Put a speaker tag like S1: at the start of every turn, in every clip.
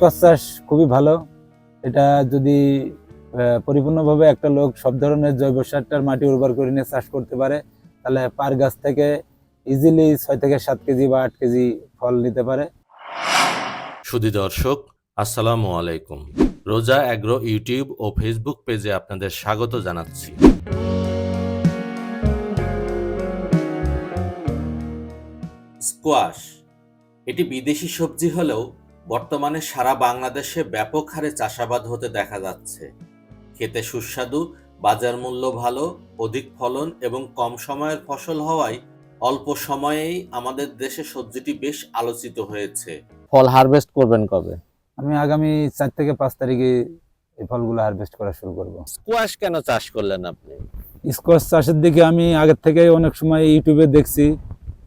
S1: Squash চাষ খুবই ভালো। এটা যদি পরিপূর্ণভাবে একটা লোক সব ধরনের জৈব সারটার মাটি উর্বর করে নিয়ে চাষ করতে পারে, তাহলে পার গাছ থেকে ইজিলি ছয় থেকে সাত কেজি বা আট কেজি ফল নিতে পারে।
S2: সুধী দর্শক, আসসালামু আলাইকুম। রোজা অ্যাগ্রো ইউটিউব ও ফেসবুক পেজে আপনাদের স্বাগত জানাচ্ছি। স্কোয়াশ, এটি বিদেশি সবজি হলেও বর্তমানে সারা বাংলাদেশে ব্যাপক হারে চাষাবাদ হতে দেখা যাচ্ছে। খেতে সুস্বাদু বাজার মূল্য ভালো অধিক ফলন এবং কম সময়ের ফসল হওয়ায় অল্প সময়েই আমাদের দেশে সবজিটি বেশ আলোচিত হয়েছে।
S3: ফল হারভেস্ট করবেন কবে?
S1: আমি আগামী চার থেকে পাঁচ তারিখে এই ফলগুলো হারভেস্ট করা শুরু করব।
S3: স্কোয়াশ কেন চাষ করলেন আপনি?
S1: স্কোয়াশ চাষের দিকে আমি আগের থেকে অনেক সময় ইউটিউবে দেখছি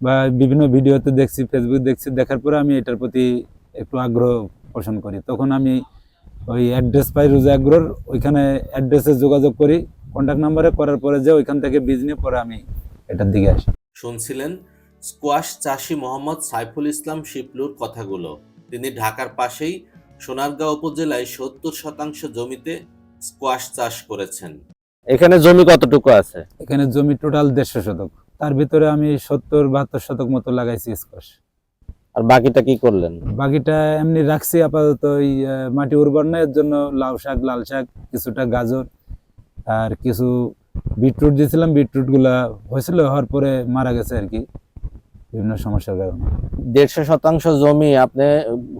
S1: বা বিভিন্ন ভিডিওতে দেখছি ফেসবুক দেখছি দেখার পরে আমি এটার প্রতি একটু আগ্রহ পোষণ করি। তখন আমি ওই অ্যাড্রেস পাই রোজা আগ্রহর ওইখানে অ্যাড্রেসে যোগাযোগ করি। কন্ট্যাক্ট নাম্বারে করার পরে যে ওইখান থেকে বীজ নিয়ে পরে আমি এটার দিকে আসি।
S2: শুনছিলেন স্কোয়াশ চাষি মোহাম্মদ সাইফুল ইসলাম শিপলুর কথাগুলো। তিনি ঢাকার পাশেই সোনারগাঁও উপজেলায় সত্তর শতাংশ জমিতে স্কোয়াশ চাষ করেছেন।
S3: এখানে জমি কতটুকু আছে?
S1: এখানে জমি টোটাল দেড়শো শতক। তার ভিতরে আমি সত্তর বাহাত্তর শতক মতো লাগাইছি স্কোয়াশ
S3: আর বাকিটা কি করলেন?
S1: বাকিটা এমনি রাখছি আপাতত ওই মাটি উর্বর না এর জন্য লাউ শাক লাল শাক কিছুটা গাজর আর কিছু বিটরুট দিয়েছিলাম। বিটরুটগুলা হয়েছিল হওয়ার পরে মারা গেছে আর কি। বিভিন্ন সমস্যার কারণে।
S3: দেড়শো শতাংশ জমি আপনি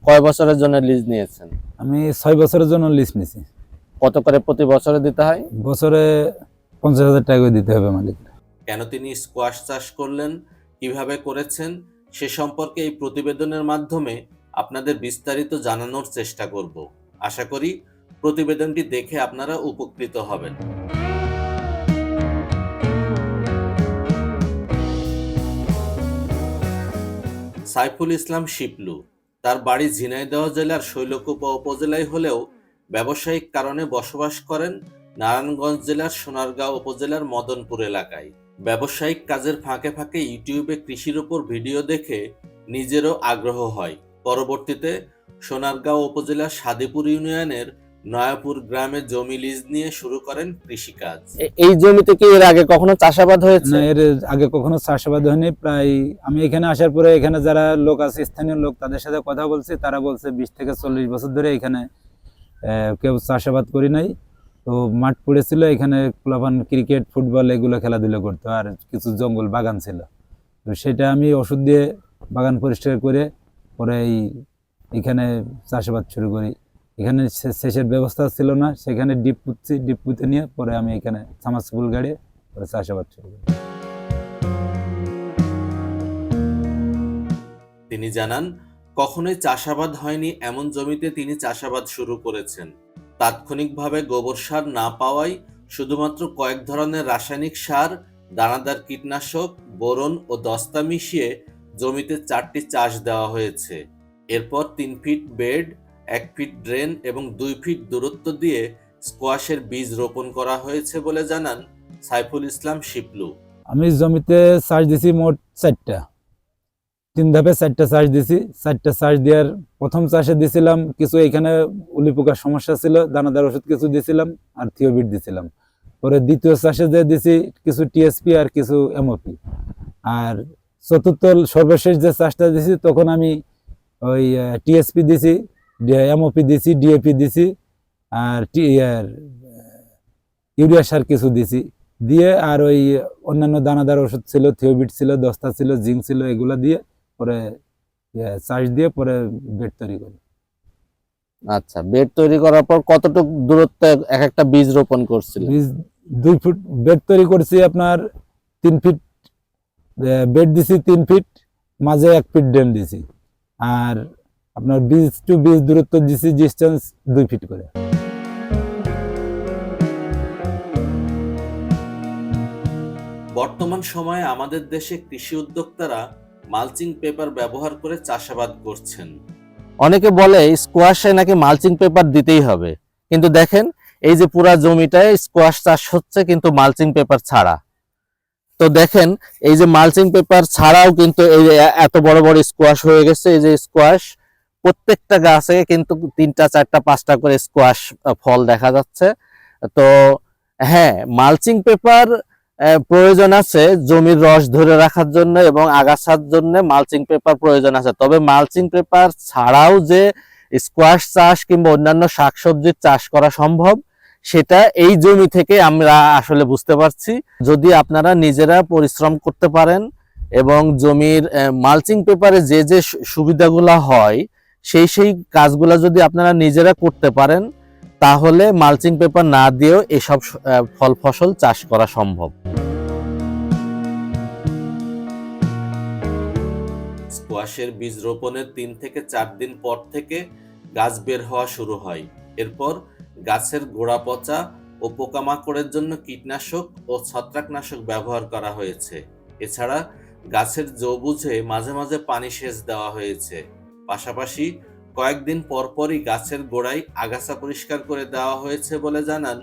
S3: কয় বছরের জন্য লিজ নিয়েছেন?
S1: আমি ছয় বছরের জন্য লিজ নিয়েছি।
S3: কত করে প্রতি বছরে দিতে হয়?
S1: বছরে পঞ্চাশ হাজার টাকা করে দিতে হবে মালিক
S2: কেন তিনি স্কোয়াশ চাষ করলেন? কীভাবে করেছেন? সে সম্পর্কে এই প্রতিবেদনের মাধ্যমে আপনাদের বিস্তারিত জানানোর চেষ্টা করব। আশা করি প্রতিবেদনটি দেখে আপনারা উপকৃত হবেন। সাইফুল ইসলাম শিপলু, তার বাড়ি ঝিনাইদহ জেলার শৈলকুপা উপজেলায় হলেও ব্যবসায়িক কারণে বসবাস করেন নারায়ণগঞ্জ জেলার সোনারগাঁও উপজেলার মদনপুর এলাকায়। ব্যবসায়িক কাজের ফাঁকে ফাঁকে ইউটিউবে কৃষির উপর ভিডিও দেখে নিজেরও আগ্রহ হয়। পরবর্তীতে সোনারগাঁও উপজেলার সাদিপুর ইউনিয়নের নয়াপুর গ্রামে জমি লিজ নিয়ে শুরু করেন কৃষিকাজ।
S3: এই জমিতে কি এর আগে কখনো চাষাবাদ হয়েছে?
S1: এর আগে কখনো চাষাবাদ হয়নি। প্রায় আমি এখানে আসার পরে এখানে যারা লোক আছে স্থানীয় লোক তাদের সাথে কথা বলছি। তারা বলছে বিশ থেকে চল্লিশ বছর ধরে এখানে আহ, কেউ চাষাবাদ করি নাই। তো মাঠ পড়েছিল, এখানে ক্লাবান ক্রিকেট ফুটবল এগুলো খেলাধুলো করতো আর কিছু জঙ্গল বাগান ছিল। তো সেটা আমি ওষুধ দিয়ে বাগান পরিষ্কার করে পরে এই এখানে চাষাবাদ শুরু করি। এখানে সেচের ব্যবস্থা ছিল না, সেখানে ডিপ পুঁতছি, ডিপ পুঁতে নিয়ে পরে আমি এখানে সামারসিবল গাড়ি পরে চাষাবাদ শুরু করি।
S2: তিনি জানান, কখনোই চাষাবাদ হয়নি, এমন জমিতে তিনি চাষাবাদ শুরু করেছেন। তাৎক্ষণিকভাবে গোবর সার না পাওয়ায় শুধুমাত্র কয়েক ধরনের রাসায়নিক সার, দানাদার কীটনাশক, বোরন ও দস্তা মিশিয়ে জমিতে চারটি চাষ দেওয়া হয়েছে। এরপর তিন ফিট বেড, এক ফিট ড্রেন এবং দুই ফিট দূরত্ব দিয়ে স্কোয়াশের বীজ রোপণ করা হয়েছে বলে জানান সাইফুল ইসলাম শিপলু।
S1: আমি জমিতে চার্জ দিছি মোট চারটা। তিন ধাপে চারটা চার্জ দিছি। চারটা চার্জ দেওয়ার প্রথম চাষে দিছিলাম কিছু এখানে উলি পোকার সমস্যা ছিল, দানাদার ওষুধ কিছু দিছিলাম আর থিওবিট দিছিলাম। পরে দ্বিতীয় চাষে যে দিছি কিছু টিএসপি আর কিছু এমওপি আর চতুর্থ সর্বশেষ যে চাষটা দিছি, তখন আমি ওই টিএসপি দিছি এমওপি দিছি ডিএপি দিছি, আর টি, আর ইউরিয়া সার কিছু দিছি। দিয়ে আর ওই অন্যান্য দানাদার ওষুধ ছিল, থিওবিট ছিল, দস্তা ছিল, জিঙ্ক ছিল, এগুলা দিয়ে পরে চার্জ দিয়ে পরে বেড তৈরি করি।
S3: আচ্ছা বেড তৈরি করার পর কতটুকু দূরত্বে এক একটা বীজ রোপণ করছিল
S1: বীজ দুই ফুট বেড তৈরি করছি আপনার তিন ফিট বেড দিছি তিন ফিট মাঝে এক ফিট ড্রেন দিছি। আর আপনার বীজ টু বীজ দূরত্ব দিছি ডিস্টেন্স দুই ফিট করে।
S2: বর্তমান সময়ে আমাদের দেশে কৃষি উদ্যোক্তারা মালচিং পেপার ব্যবহার করে চাষাবাদ করছেন।
S3: অনেকে বলে, স্কোয়াশে নাকি মালচিং পেপার দিতেই হবে। কিন্তু দেখেন, এই যে পুরা জমিটায় স্কোয়াশ চাষ হচ্ছে, কিন্তু মালচিং পেপার ছাড়া। তো দেখেন, এই যে মালচিং পেপার ছাড়াও কিন্তু এই এত বড় বড় স্কোয়াশ হয়ে গেছে। এই যে স্কোয়াশ, প্রত্যেকটা গাছে কিন্তু তিনটা, চারটা, পাঁচটা করে স্কোয়াশ ফল দেখা যাচ্ছে। তো হ্যাঁ মালচিং পেপার প্রয়োজন আছে জমির রস ধরে রাখার জন্য এবং আগাছার জন্য মালচিং পেপার প্রয়োজন আছে। তবে মালচিং পেপার ছাড়াও যে স্কোয়াশ চাষ কিংবা অন্যান্য শাকসবজির চাষ করা সম্ভব, সেটা এই জমি থেকে আমরা আসলে বুঝতে পারছি। যদি আপনারা নিজেরা পরিশ্রম করতে পারেন এবং জমির মালচিং পেপারে যে যে সুবিধাগুলো হয়, সেই সেই কাজগুলো যদি আপনারা নিজেরা করতে পারেন তাহলে মালচিং পেপার না দিয়েও এসব ফল ফসল চাষ করা সম্ভব।
S2: স্কোয়াশের বীজ রোপণের তিন থেকে চার দিন পর থেকে গাছ বের হওয়া শুরু হয়। এরপর গাছের গোড়া পচা ও পোকামাকড়ের জন্য কীটনাশক ও ছত্রাকনাশক ব্যবহার করা হয়েছে। এছাড়া গাছের জো বুঝে মাঝে মাঝে পানি সেচ দেওয়া হয়েছে। পাশাপাশি কয়েকদিন পরপরই গাছের গোড়ায় আগাছা পরিষ্কার করে দেওয়া হয়েছে বলে জানান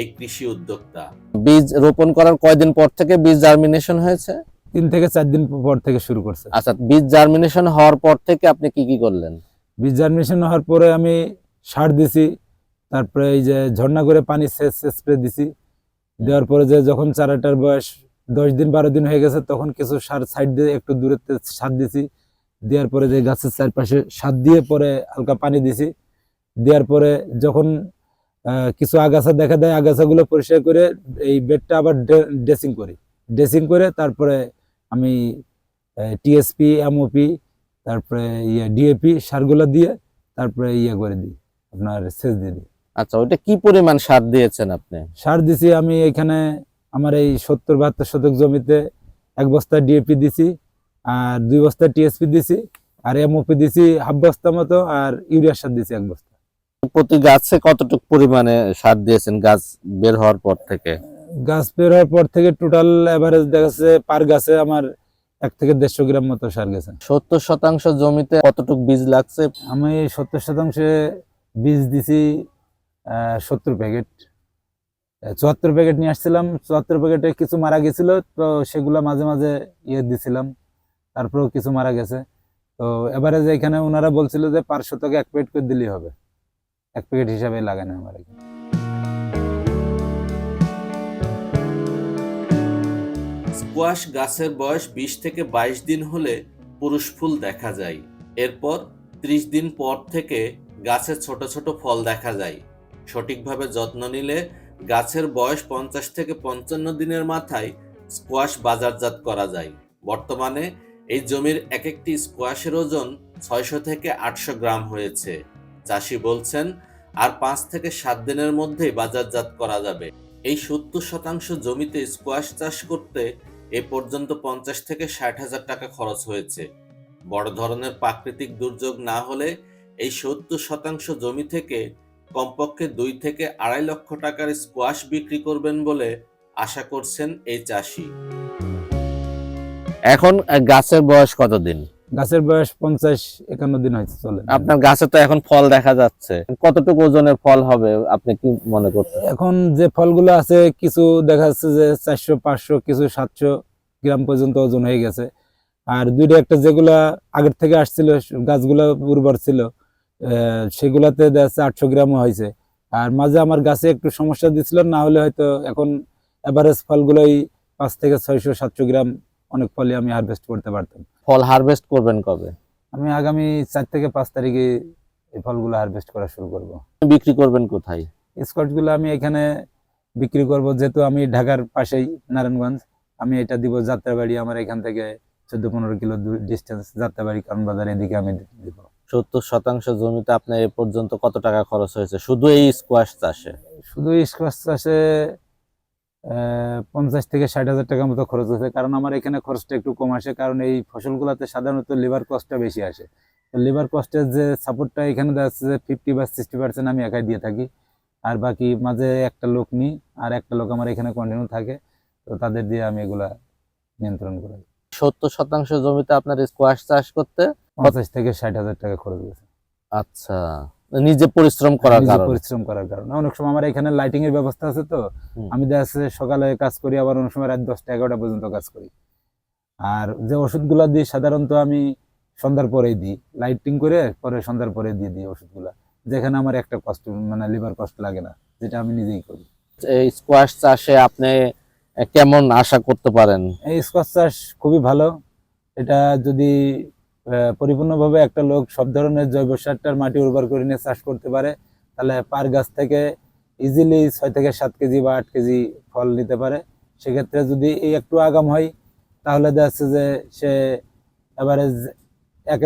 S2: এই কৃষি উদ্যোক্তা।
S3: বীজ রোপণ করার কয়দিন পর থেকে বীজ জার্মিনেশন হয়েছে?
S1: তিন থেকে চার দিন পর থেকে শুরু করছে।
S3: আচ্ছা বীজ জার্মিনেশন হওয়ার পর থেকে আপনি কি কি করলেন?
S1: বীজ জার্মিনেশন হওয়ার পরে আমি সার দিছি তারপরে এই যে ঝর্ণা করে পানি সেচ স্প্রে দিছি। দেওয়ার পরে যে যখন চারাটার বয়স দশ দিন বারো দিন হয়ে গেছে তখন কিছু সার সাইড দিয়ে একটু দূরে সার দিছি। দেওয়ার পরে যে গাছের চারপাশে সার দিয়ে পরে হালকা পানি দিছি। দেওয়ার পরে যখন কিছু আগাছা দেখা দেয় আগাছাগুলো পরিষ্কার করে এই বেডটা আবার ড্রেসিং করি। ড্রেসিং করে তারপরে আমি টিএসপি এমওপি তারপরে ইয়ে ডিএপি সারগুলো দিয়ে তারপরে ইয়ে করে দিই আপনার সেচ দিয়ে দিই।
S3: আচ্ছা ওইটা কি পরিমাণ সার দিয়েছেন আপনি?
S1: সার দিছি আমি এখানে আমার এই সত্তর বাহাত্তর শতক জমিতে এক বস্তা ডিএপি দিছি। আর দুই বস্তা টিএসপি দিছি আর এমওপি দিছি হাফ বস্তা মতো আর ইউরিয়া সার দিছি এক বস্তা।
S3: প্রতি গাছে কতটুকু পরিমাণে সার দিয়েছেন গাছ বের হওয়ার পর থেকে?
S1: গাছ বের হওয়ার পর থেকে টোটাল এভারেজ দেখা যাচ্ছে পার গাছে আমার এক থেকে দেড়শো গ্রাম মতো সার গেছে।
S3: সত্তর শতাংশ জমিতে কতটুকু বীজ লাগছে?
S1: আমি সত্তর শতাংশে বীজ দিছি সত্তর প্যাকেট। চুয়াত্তর প্যাকেট নিয়ে আসছিলাম চুয়াত্তর প্যাকেটে কিছু মারা গেছিল তো সেগুলো মাঝে মাঝে ইয়ে দিছিলাম। তারপরেও কিছু মারা গেছে। তো এবারে যে এখানে ওনারা বলছিল যে পার শতকে এক প্যাকেট করে দিলেই হবে। এক প্যাকেট হিসাবে লাগানো আমার
S2: স্কোয়াশ গাছের বয়স বিশ থেকে বাইশ দিন হলে পুরুষ ফুল দেখা যায়। এরপর ত্রিশ দিন পর থেকে গাছে ছোট ছোট ফল দেখা যায়। সঠিকভাবে যত্ন নিলে গাছের বয়স পঞ্চাশ থেকে পঞ্চান্ন দিনের মাথায় স্কোয়াশ বাজারজাত করা যায়। বর্তমানে এই জমির এক একটি স্কোয়াশের ওজন ছয়শো থেকে আটশো গ্রাম হয়েছে। চাষি বলছেন, আর পাঁচ থেকে সাত দিনের মধ্যেই বাজারজাত করা যাবে। এই সত্তর শতাংশ জমিতে স্কোয়াশ চাষ করতে এ পর্যন্ত পঞ্চাশ থেকে ষাট হাজার টাকা খরচ হয়েছে। বড় ধরনের প্রাকৃতিক দুর্যোগ না হলে এই সত্তর শতাংশ জমি থেকে কমপক্ষে দুই থেকে আড়াই লক্ষ টাকার স্কোয়াশ বিক্রি করবেন বলে আশা করছেন এই চাষি।
S3: এখন গাছের বয়স কতদিন?
S1: গাছের বয়স পঞ্চাশ একান্ন দিন হয়েছে চলে।
S3: আপনার গাছে তো এখন ফল দেখা যাচ্ছে। কতটুকু ওজনের ফল হবে আপনি কি মনে করছেন?
S1: এখন যে ফলগুলো আছে কিছু দেখা যাচ্ছে যে চারশো পাঁচশো কিছু সাতশো গ্রাম পর্যন্ত ওজন হয়ে গেছে। আর দুইটা একটা যেগুলা আগের থেকে আসছিল গাছগুলো উর্বর ছিল আহ, সেগুলাতে দেখা যাচ্ছে আটশো গ্রামও হয়েছে। আর মাঝে আমার গাছে একটু সমস্যা দিছিল না হলে হয়তো এখন এভারেজ ফলগুলোই পাঁচ থেকে ছয়শো সাতশো গ্রাম অনেক ফলই আমি হারভেস্ট করতে পারতাম।
S3: ফল হারভেস্ট করবেন কবে?
S1: আমি আগামী চার থেকে পাঁচ তারিখে এই ফলগুলো হারভেস্ট করা শুরু করব।
S3: বিক্রি করবেন কোথায়?
S1: স্কটগুলো আমি এখানে বিক্রি করব। যেহেতু আমি ঢাকার পাশেই নারায়ণগঞ্জ আমি এটা দিব যাত্রাবাড়ি। আমার এখান থেকে চোদ্দ পনেরো কিলো ডিস্টেন্স যাত্রাবাড়ি কারণ বাজার এদিকে আমি দিব।
S3: সত্তর শতাংশ জমিতে আপনার এ পর্যন্ত কত টাকা খরচ হয়েছে? শুধু এই স্কোয়াশ চাষে?
S1: শুধু স্কোয়াশ চাষে পঞ্চাশ থেকে ষাট হাজার টাকার মতো খরচ হয়েছে। কারণ আমার এখানে খরচটা একটু কম আসে কারণ এই ফসলগুলোতে সাধারণত লেবার কস্টটা বেশি আসে। তো লেবার কস্টের যে সাপোর্টটা এখানে যাচ্ছে যে ফিফটি বা সিক্সটি পার্সেন্ট আমি একাই দিয়ে থাকি। আর বাকি মাঝে একটা লোক নিই আর একটা লোক আমার এখানে কন্টিনিউ থাকে। তো তাদের দিয়ে আমি এগুলা নিয়ন্ত্রণ করি।
S3: সত্তর শতাংশ জমিতে আপনার স্কোয়াশ চাষ করতে
S1: পঞ্চাশ থেকে ষাট হাজার টাকা খরচ গেছে
S3: আচ্ছা। নিজে পরিশ্রম করার কারণে।
S1: পরিশ্রম করার কারণে। অনেক সময় আমার এখানে লাইটিং এর ব্যবস্থা আছে তো। আমি দেখা সকালে কাজ করি আবার অনেক সময় রাত দশটা এগারোটা পর্যন্ত কাজ করি। আর যে ওষুধগুলো দিই সাধারণত আমি সন্ধ্যার পরেই দিই। লাইটিং করে পরে সন্ধ্যার পরে দিয়ে দিই ওষুধগুলা। যেখানে আমার একটা কষ্ট মানে লিভার কষ্ট লাগে না যেটা আমি নিজেই করি।
S3: এই স্কোয়াশ চাষে আপনি কেমন আশা করতে পারেন?
S1: এই স্কোয়াশ চাষ খুবই ভালো। এটা যদি পরিপূর্ণভাবে একটা লোক সব ধরনের জৈব সারটার মাটি উর্বর করে নিয়ে চাষ করতে পারে তাহলে পার গাছ থেকে ইজিলি ছয় থেকে সাত কেজি বা আট কেজি ফল নিতে পারে। সেক্ষেত্রে যদি এই একটু আগাম হয় তাহলে দেখা যাচ্ছে যে সে এভারেজ এক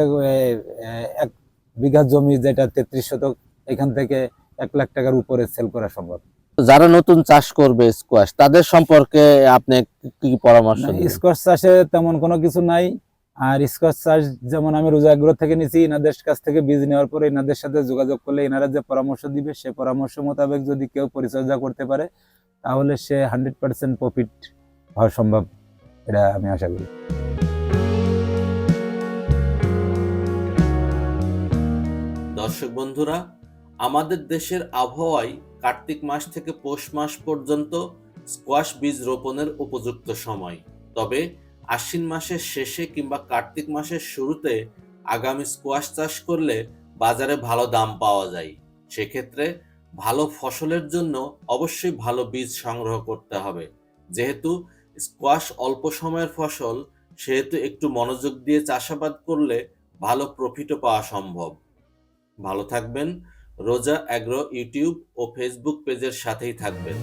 S1: এক বিঘা জমি যেটা তেত্রিশ শতক এখান থেকে এক লাখ টাকার উপরে সেল করা সম্ভব।
S3: যারা নতুন চাষ করবে স্কোয়াশ তাদের সম্পর্কে আপনি কি- কি পরামর্শ
S1: স্কোয়াশ চাষে তেমন কোনো কিছু নাই। আর স্কোয়াশ চাষ যেমন আমি রোজা আগ্রহ থেকে নিছি এনাদের কাছ থেকে বীজ নেওয়ার পরে এনাদের সাথে যোগাযোগ করলে এনারা যে পরামর্শ দিবে, সে পরামর্শ মোতাবেক যদি কেউ পরিচর্যা করতে পারে, তাহলে সে হান্ড্রেড পার্সেন্ট প্রফিট হওয়া সম্ভব, এটা আমি আশা করি।
S2: দর্শক বন্ধুরা, আমাদের দেশের আবহাওয়ায় কার্তিক মাস থেকে পৌষ মাস পর্যন্ত স্কোয়াশ বীজ রোপণের উপযুক্ত সময়। তবে আশ্বিন মাসের শেষে কিংবা কার্তিক মাসের শুরুতে আগামী স্কোয়াশ চাষ করলে বাজারে ভালো দাম পাওয়া যায়। সেক্ষেত্রে ভালো ফসলের জন্য অবশ্যই ভালো বীজ সংগ্রহ করতে হবে। যেহেতু স্কোয়াশ অল্প সময়ের ফসল, সেহেতু একটু মনোযোগ দিয়ে চাষাবাদ করলে ভালো প্রফিটও পাওয়া সম্ভব। ভালো থাকবেন। রোজা অ্যাগ্রো ইউটিউব ও ফেসবুক পেজের সাথেই থাকবেন।